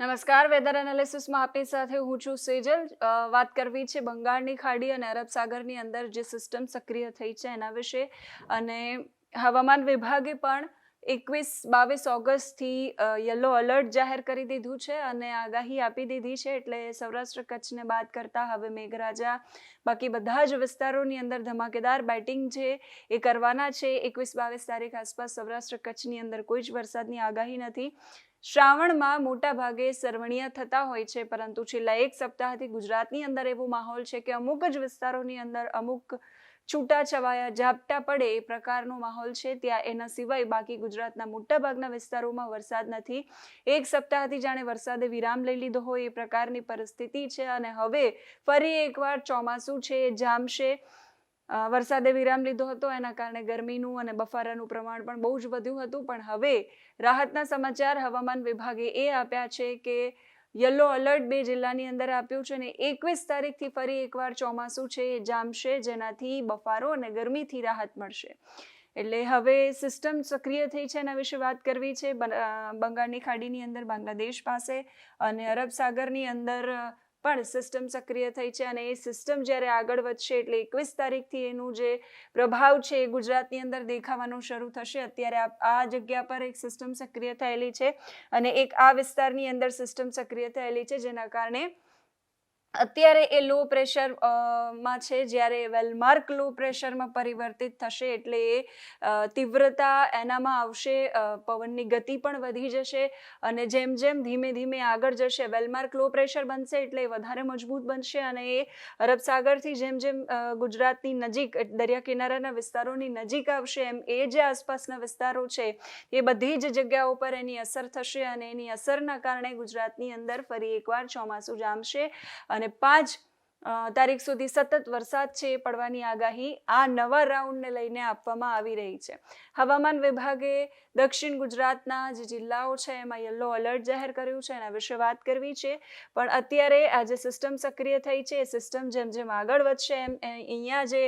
નમસ્કાર. વેધર એનાલિસિસમાં આપની સાથે હું છું સેજલ. વાત કરવી છે બંગાળની ખાડી અને અરબ સાગરની અંદર જે સિસ્ટમ સક્રિય થઈ છે એના વિશે. અને હવામાન વિભાગે પણ એકવીસ, બાવીસ ઓગસ્ટથી યલો અલર્ટ જાહેર કરી દીધું છે અને આગાહી આપી દીધી છે. એટલે સૌરાષ્ટ્ર કચ્છને બાદ કરતા હવે મેઘરાજા બાકી બધા જ વિસ્તારોની અંદર ધમાકેદાર બેટિંગ છે એ કરવાના છે. એકવીસ, બાવીસ તારીખ આસપાસ સૌરાષ્ટ્ર કચ્છની અંદર કોઈ જ વરસાદની આગાહી નથી. શ્રાવણમાં મોટા ભાગે સરવણીયા થતા હોય છે, પરંતુ છેલ્લા એક સપ્તાહથી ગુજરાતની અંદર એવો માહોલ છે કે અમુક જ વિસ્તારોની અંદર અમુક છૂટા છવાયા ઝાપટા પડે એ પ્રકારનો માહોલ છે. ત્યાં એના સિવાય બાકી ગુજરાતના મોટાભાગના વિસ્તારોમાં વરસાદ નથી. એક સપ્તાહથી જાણે વરસાદે વિરામ લઈ લીધો હોય એ પ્રકારની પરિસ્થિતિ છે અને હવે ફરી એકવાર ચોમાસું છે જામશે. વરસાદે વિરામ લીધો હતો, એના કારણે ગરમીનું અને બફારાનું પ્રમાણ પણ બહુ જ વધ્યું હતું. પણ હવે રાહતના સમાચાર હવામાન વિભાગે એ આપ્યા છે કે યલો અલર્ટ બે જિલ્લાની અંદર આપ્યું છે અને એકવીસ તારીખથી ફરી એકવાર ચોમાસું છે, એ જામશે, જેનાથી બફારો અને ગરમીથી રાહત મળશે. એટલે હવે સિસ્ટમ સક્રિય થઈ છે એના વિશે વાત કરવી છે. બંગાળની ખાડીની અંદર બાંગ્લાદેશ પાસે અને અરબ સાગરની અંદર પણ સિસ્ટમ સક્રિય થઈ છે અને એ સિસ્ટમ જ્યારે આગળ વધશે એટલે એકવીસ તારીખથી એનું જે પ્રભાવ છે એ ગુજરાતની અંદર દેખાવાનું શરૂ થશે. અત્યારે આ જગ્યા પર એક સિસ્ટમ સક્રિય થયેલી છે અને એક આ વિસ્તારની અંદર સિસ્ટમ સક્રિય થયેલી છે જેના કારણે અત્યારે એ લો પ્રેશરમાં છે જ્યારે વેલમાર્ક લો પ્રેશરમાં પરિવર્તિત થશે એટલે એ તીવ્રતા એનામાં આવશે પવનની ગતિ પણ વધી જશે અને જેમ જેમ ધીમે ધીમે આગળ જશે વેલમાર્ક લો પ્રેશર બનશે એટલે વધારે મજબૂત બનશે અને એ અરબ સાગરથી જેમ જેમ ગુજરાતની નજીક, દરિયા કિનારાના વિસ્તારોની નજીક આવશે, એમ એ જે આસપાસના વિસ્તારો છે, એ બધી જ જગ્યાઓ પર એની અસર થશે અને એની અસરના કારણે ગુજરાતની અંદર ફરી એકવાર ચોમાસું જામશે અને પાંચ તારીખ સુધી સતત વરસાદ છે પડવાની આગાહી આ નવા રાઉન્ડને લઈને આપવામાં આવી રહી છે. હવામાન વિભાગે દક્ષિણ ગુજરાતના જે જિલ્લાઓ છે એમાં યલો એલર્ટ જાહેર કર્યું છે, એના વિશે વાત કરવી છે. પણ અત્યારે આ જે સિસ્ટમ સક્રિય થઈ છે, એ સિસ્ટમ જેમ જેમ આગળ વધશે એમ અહીંયા જે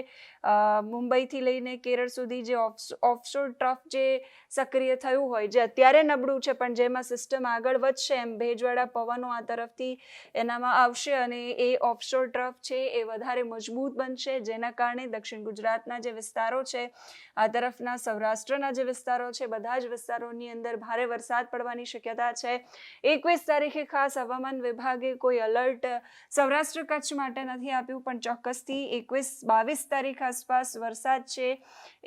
મુંબઈથી લઈને કેરળ સુધી જે ઓફશોર ટ્રફ જે સક્રિય થયું હોય, જે અત્યારે નબળું છે, પણ જેમાં સિસ્ટમ આગળ વધશે એમ ભેજવાળા પવનો આ તરફથી એનામાં આવશે અને એ ઓફશોર ટ્રફ છે, એ વધારે મજબૂત બનશે. જેના કારણે દક્ષિણ ગુજરાતના જે વિસ્તારો છે, આ તરફના સૌરાષ્ટ્રના જે વિસ્તારો છે, બધા જ વિસ્તારોની અંદર ભારે વરસાદ પડવાની શક્યતા છે. એકવીસ તારીખે ખાસ હવામાન વિભાગે કોઈ અલર્ટ સૌરાષ્ટ્ર કચ્છ માટે નથી આપ્યું, પણ ચોક્કસથી એકવીસ બાવીસ તારીખ આસપાસ વરસાદ છે,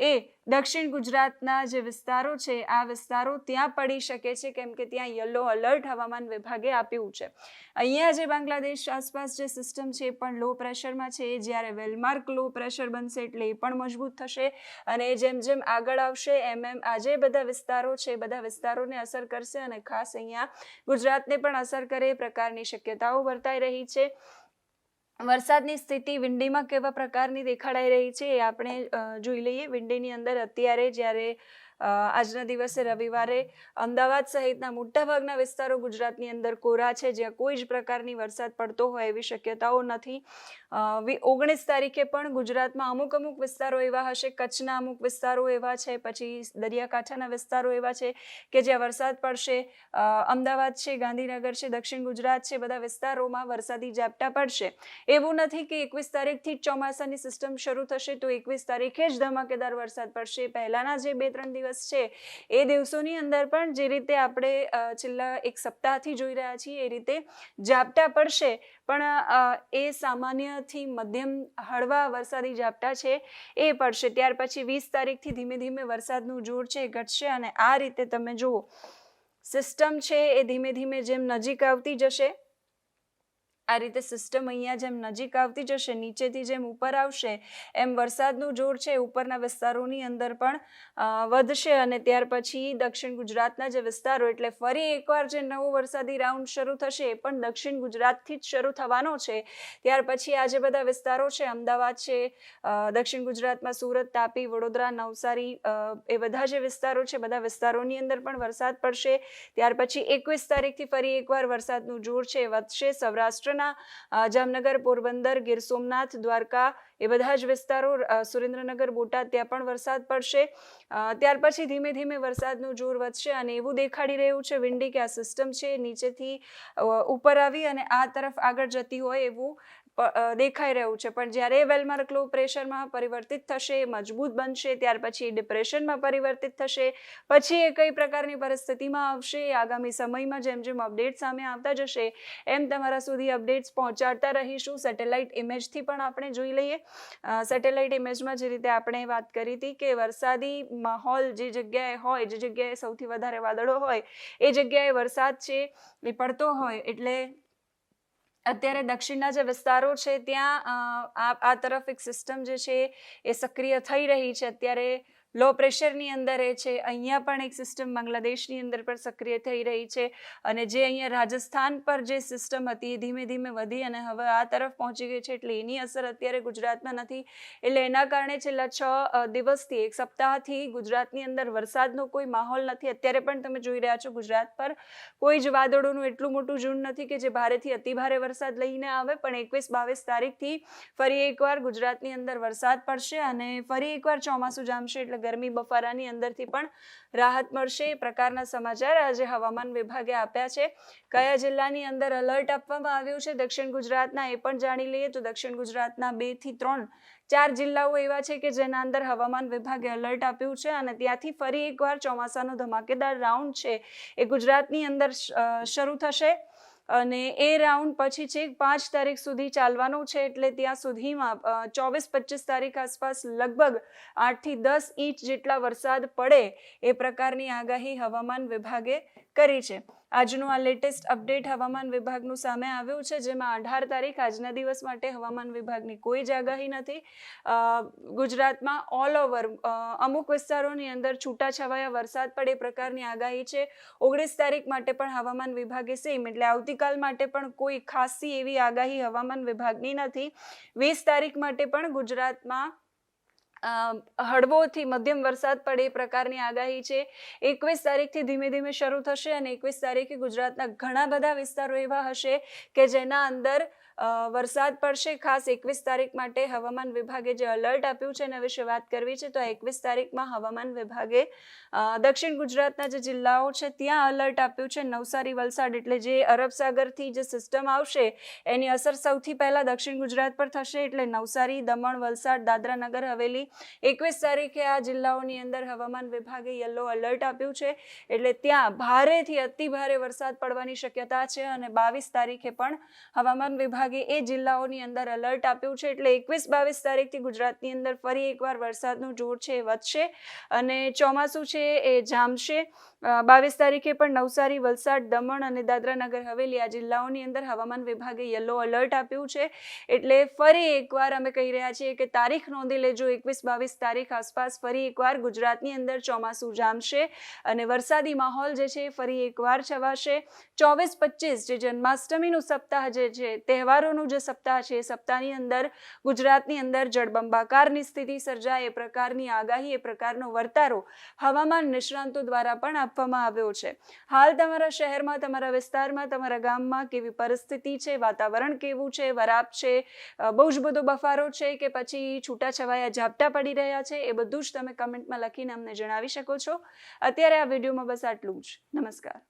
એ દક્ષિણ ગુજરાતના જે વિસ્તારો છે, આ વિસ્તારો ત્યાં પડી શકે છે, કેમ કે ત્યાં યલો અલર્ટ હવામાન વિભાગે આપ્યું છે. અહીંયા જે બાંગ્લાદેશ આસપાસ જે સિસ્ટમ છે, એ પણ લો પ્રેશરમાં છે. એ જ્યારે વેલમાર્ક લો પ્રેશર બનશે એટલે એ પણ મજબૂત થશે. અને જેમ જેમ આગળ આવશે, એમ એમ આજે બધા વિસ્તારો છે બધા વિસ્તારોને અસર કરશે અને ખાસ અહીંયા ગુજરાતને પણ અસર કરે એ પ્રકારની શક્યતાઓ વર્તાઈ રહી છે. વરસાદની સ્થિતિ વિંડીમાં કેવા પ્રકારની દેખાડાઈ રહી છે એ આપણે જોઈ લઈએ. વિંડીની અંદર અત્યારે જ્યારે આજના દિવસે રવિવારે અમદાવાદ સહિતના મોટાભાગના વિસ્તારો ગુજરાતની અંદર કોરા છે, જ્યાં કોઈ જ પ્રકારની વરસાદ પડતો હોય એવી શક્યતાઓ નથી. ઓગણીસ તારીખે પણ ગુજરાતમાં અમુક અમુક વિસ્તારો એવા હશે, કચ્છના અમુક વિસ્તારો એવા છે, પછી દરિયાકાંઠાના વિસ્તારો એવા છે કે જ્યાં વરસાદ પડશે. અમદાવાદ છે, ગાંધીનગર છે, દક્ષિણ ગુજરાત છે, બધા વિસ્તારોમાં વરસાદી ઝાપટા પડશે. એવું નથી કે એકવીસ તારીખથી જ ચોમાસાની સિસ્ટમ શરૂ થશે તો એકવીસ તારીખે જ ધમાકેદાર વરસાદ પડશે. પહેલાના જે બે ત્રણ દિવસ છે, એ દિવસોની અંદર પણ જે રીતે આપણે છેલ્લા એક સપ્તાહથી જોઈ રહ્યા છીએ, એ રીતે ઝાપટા પડશે. પણ એ સામાન્યથી મધ્યમ હળવા વરસાદી ઝાપટા છે, એ પડશે. ત્યાર પછી વીસ તારીખથી ધીમે ધીમે વરસાદનું જોર છે ઘટશે અને આ રીતે તમે જુઓ, સિસ્ટમ છે એ ધીમે ધીમે જેમ નજીક આવતી જશે આ રીતે સિસ્ટમ અહીંયા જેમ નજીક આવતી જશે, નીચેથી જેમ ઉપર આવશે, એમ વરસાદનું જોર છે, ઉપરના વિસ્તારોની અંદર પણ વધશે અને ત્યાર પછી દક્ષિણ ગુજરાતના જે વિસ્તારો, એટલે ફરી એકવાર જે નવો વરસાદી રાઉન્ડ શરૂ થશે એ પણ દક્ષિણ ગુજરાતથી જ શરૂ થવાનો છે. ત્યાર પછી આ જે બધા વિસ્તારો છે, અમદાવાદ છે દક્ષિણ ગુજરાતમાં સુરત, તાપી, વડોદરા, નવસારી એ બધા જે વિસ્તારો છે, બધા વિસ્તારોની અંદર પણ વરસાદ પડશે. ત્યાર પછી એકવીસ તારીખથી ફરી એકવાર વરસાદનું જોર છે, વધશે. સૌરાષ્ટ્ર સૌરાષ્ટ્રના જામનગર, પોરબંદર, ગીર સોમનાથ, દ્વારકા એ બધા જ વિસ્તારો સુરેન્દ્રનગર, બોટાદ ત્યાં પણ વરસાદ પડશે. ત્યાર પછી ધીમે ધીમે વરસાદનું જોર વધશે અને એવું દેખાડી રહ્યું છે વિન્ડી કે આ સિસ્ટમ છે નીચેથી ઉપર આવી અને આ તરફ આગળ જતી હોય એવું દેખાઈ રહ્યું છે. પણ જ્યારે એ વેલમાર્ક લો પ્રેશરમાં પરિવર્તિત થશે, મજબૂત બનશે, ત્યાર પછી ડિપ્રેશનમાં પરિવર્તિત થશે, પછી એ કઈ પ્રકારની પરિસ્થિતિમાં આવશે, આગામી સમયમાં જેમ જેમ અપડેટ સામે આવતા જશે, એમ તમારા સુધી અપડેટ્સ પહોંચાડતા રહીશું. સેટેલાઇટ ઇમેજથી પણ આપણે જોઈ લઈએ. સેટેલાઇટ ઇમેજમાં જે રીતે આપણે વાત કરી હતી કે વરસાદી માહોલ જે જગ્યાએ હોય, જે જગ્યાએ સૌથી વધારે વાદળો હોય, એ જગ્યાએ વરસાદ છે, એ પડતો હોય, એટલે અત્યારે દક્ષિણના જે વિસ્તારો છે, ત્યાં આ તરફ એક સિસ્ટમ જે છે એ સક્રિય થઈ રહી છે. અત્યારે લો પ્રેશરની અંદર એ છે. અહીંયા પણ એક સિસ્ટમ બાંગ્લાદેશની અંદર પણ સક્રિય થઈ રહી છે અને જે અહીંયા રાજસ્થાન પર જે સિસ્ટમ હતી એ ધીમે ધીમે વધી અને હવે આ તરફ પહોંચી ગઈ છે એટલે એની અસર અત્યારે ગુજરાતમાં નથી. એટલે એના કારણે છેલ્લા છ દિવસથી, એક સપ્તાહથી ગુજરાતની અંદર વરસાદનો કોઈ માહોલ નથી. અત્યારે પણ તમે જોઈ રહ્યા છો ગુજરાત પર કોઈ જ વાદળોનું એટલું મોટું ઝુંડ નથી કે જે ભારેથી અતિભારે વરસાદ લઈને આવે. પણ એકવીસ, બાવીસ તારીખથી ફરી એકવાર ગુજરાતની અંદર વરસાદ પડશે અને ફરી એકવાર ચોમાસું જામશે એટલે ગરમી બફારાની અંદરથી પણ રાહત મળશે. એ પ્રકારના સમાચાર આજે હવામાન વિભાગે આપ્યા છે. કયા જિલ્લાની અંદર અલર્ટ આપવામાં આવ્યું છે? દક્ષિણ ગુજરાતના એ પણ જાણી લઈએ તો દક્ષિણ ગુજરાતના બેથી ત્રણ ચાર જિલ્લાઓ એવા છે કે જેના અંદર હવામાન વિભાગે અલર્ટ આપ્યું છે અને ત્યાંથી ફરી એકવાર ચોમાસાનો ધમાકેદાર રાઉન્ડ છે. એ ગુજરાતની અંદર શરૂ થશે. અને એ રાઉન્ડ પછી છે, પાંચ તારીખ સુધી ચાલવાનો છે, એટલે ત્યાં સુધીમાં ચોવીસ પચીસ તારીખ આસપાસ લગભગ આઠથી દસ ઇંચ જેટલા વરસાદ પડે એ પ્રકારની આગાહી હવામાન વિભાગે કરી છે. આજનું આ લેટેસ્ટ અપડેટ હવામાન વિભાગનું સામે આવ્યું છે, જેમાં અઢાર તારીખ આજના દિવસ માટે હવામાન વિભાગની કોઈ જ આગાહી નથી ગુજરાતમાં ઓલ ઓવર અમુક વિસ્તારોની અંદર છૂટાછવાયા વરસાદ પડે પ્રકારની આગાહી છે. ઓગણીસ તારીખ માટે પણ હવામાન વિભાગે સેમ એટલે આવતીકાલ માટે પણ કોઈ ખાસી એવી આગાહી હવામાન વિભાગની નથી. વીસ તારીખ માટે પણ ગુજરાતમાં હળવોથી મધ્યમ વરસાદ પડે એ પ્રકારની આગાહી છે. એકવીસ તારીખથી ધીમે ધીમે શરૂ થશે અને એકવીસ તારીખે ગુજરાતના ઘણા બધા વિસ્તારો એવા હશે કે જેના અંદર વરસાદ પડશે. ખાસ એકવીસ તારીખ માટે હવામાન વિભાગે જે અલર્ટ આપ્યું છે એના વિશે વાત કરવી છે, તો એકવીસ તારીખમાં હવામાન વિભાગે દક્ષિણ ગુજરાતના જે જિલ્લાઓ છે ત્યાં અલર્ટ આપ્યું છે. નવસારી, વલસાડ એટલે જે અરબ સાગરથી જે સિસ્ટમ આવશે, એની અસર સૌથી પહેલાં દક્ષિણ ગુજરાત પર થશે. એટલે નવસારી, દમણ, વલસાડ, દાદરા નગર, હવેલી એકવીસ તારીખે આ જિલ્લાઓની અંદર હવામાન વિભાગે યલો અલર્ટ આપ્યું છે. એટલે ત્યાં ભારેથી અતિ ભારે વરસાદ પડવાની શક્યતા છે અને બાવીસ તારીખે પણ હવામાન વિભાગે એ જિલ્લાઓની અંદર અલર્ટ આપ્યું છે. એટલે એકવીસ બાવીસ તારીખથી ગુજરાતની અંદર ફરી એકવાર વરસાદનું જોર છે એ વધશે અને ચોમાસું છે એ જામશે. બાવીસ તારીખે પણ નવસારી, વલસાડ, દમણ અને દાદરા નગર હવેલી આ જિલ્લાઓની અંદર હવામાન વિભાગે યલો અલર્ટ આપ્યું છે. એટલે ફરી એકવાર અમે કહી રહ્યા છીએ કે તારીખ નોંધી લેજો એકવીસ બાવીસ તારીખ આસપાસ ફરી એકવાર ગુજરાતની અંદર ચોમાસું જામશે અને વરસાદી માહોલ જે છે ફરી એકવાર છવાશે. ચોવીસ પચીસ જે જન્માષ્ટમીનું સપ્તાહ જે છે, તહેવારોનું જે સપ્તાહ છે, એ સપ્તાહની અંદર ગુજરાતની અંદર જળબંબાકારની સ્થિતિ સર્જાય, એ પ્રકારની આગાહી, એ પ્રકારનો વર્તારો હવામાન નિષ્ણાંતો દ્વારા પણ આપવામાં આવ્યો છે. હાલ તમારા શહેરમાં, તમારા વિસ્તારમાં, તમારા ગામમાં કેવી પરિસ્થિતિ છે? વાતાવરણ કેવું છે? વરાપ છે? બહુ જ બધો બફારો છે કે પછી છૂટાછવાયા ઝાપટા પડી રહ્યા છે, એ બધું જ તમે કમેન્ટમાં લખીને અમને જણાવી શકો છો. અત્યારે આ વિડીયોમાં બસ આટલું જ. નમસ્કાર.